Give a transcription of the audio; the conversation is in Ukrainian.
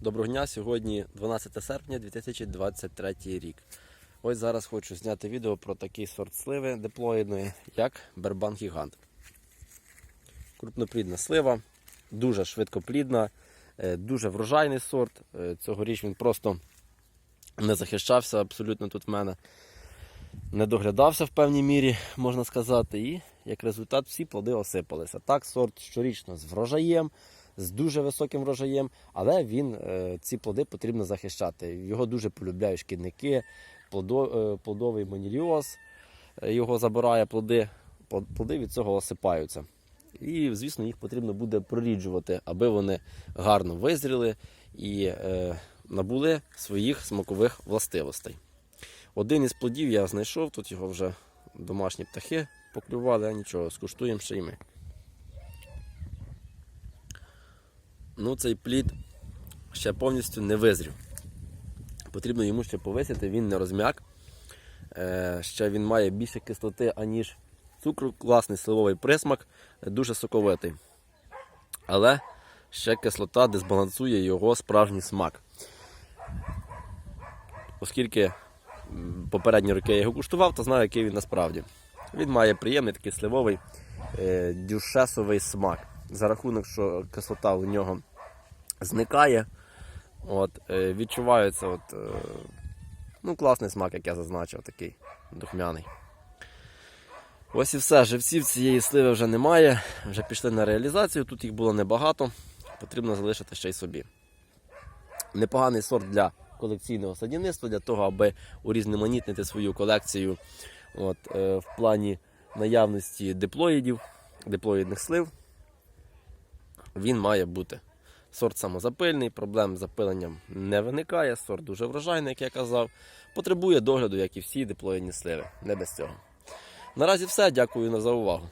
Доброго дня, сьогодні 12 серпня 2023 рік. Ось зараз хочу зняти відео про такий сорт сливи диплоїдної, як Бербан Гігант. Крупноплідна слива, дуже швидкоплідна, е, дуже врожайний сорт. Е, Цьогоріч він просто не захищався абсолютно тут в мене. Не доглядався в певній мірі, можна сказати, і як результат всі плоди осипалися. Так, сорт щорічно з врожаєм, з дуже високим врожаєм, але він, е, ці плоди потрібно захищати. Його дуже полюбляють шкідники, е, плодовий моніліоз е, його забирає плоди, плоди від цього осипаються. І, звісно, їх потрібно буде проріджувати, аби вони гарно визріли і набули своїх смакових властивостей. Один із плодів я знайшов, тут його вже домашні птахи поклювали, а нічого, скуштуємо ще й ми. Ну, цей плід ще повністю не визрів. Потрібно йому ще повисити, він не розм'як. Е, ще він має більше кислоти, аніж цукру, класний сливовий присмак, дуже соковитий. Але ще кислота дисбалансує його справжній смак. Оскільки попередні роки я його куштував, то знаю, який він насправді. Він має приємний такий сливовий е, дюшесовий смак. За рахунок, що кислота у нього зникає. От, е, відчувається от, е, ну, класний смак, як я зазначив, такий духмяний. Ось і все. Живців цієї сливи вже немає. Вже пішли на реалізацію. Тут їх було небагато. Потрібно залишити ще й собі. Непоганий сорт для колекційного садівництва, для того, аби урізноманітнити свою колекцію от, е, в плані наявності диплоїдів, диплоїдних слив. Він має бути. Сорт самозапильний, проблем з запиленням не виникає. Сорт дуже врожайний, як я казав. Потребує догляду, як і всі диплоїдні сливи. Не без цього. Наразі все. Дякую за увагу.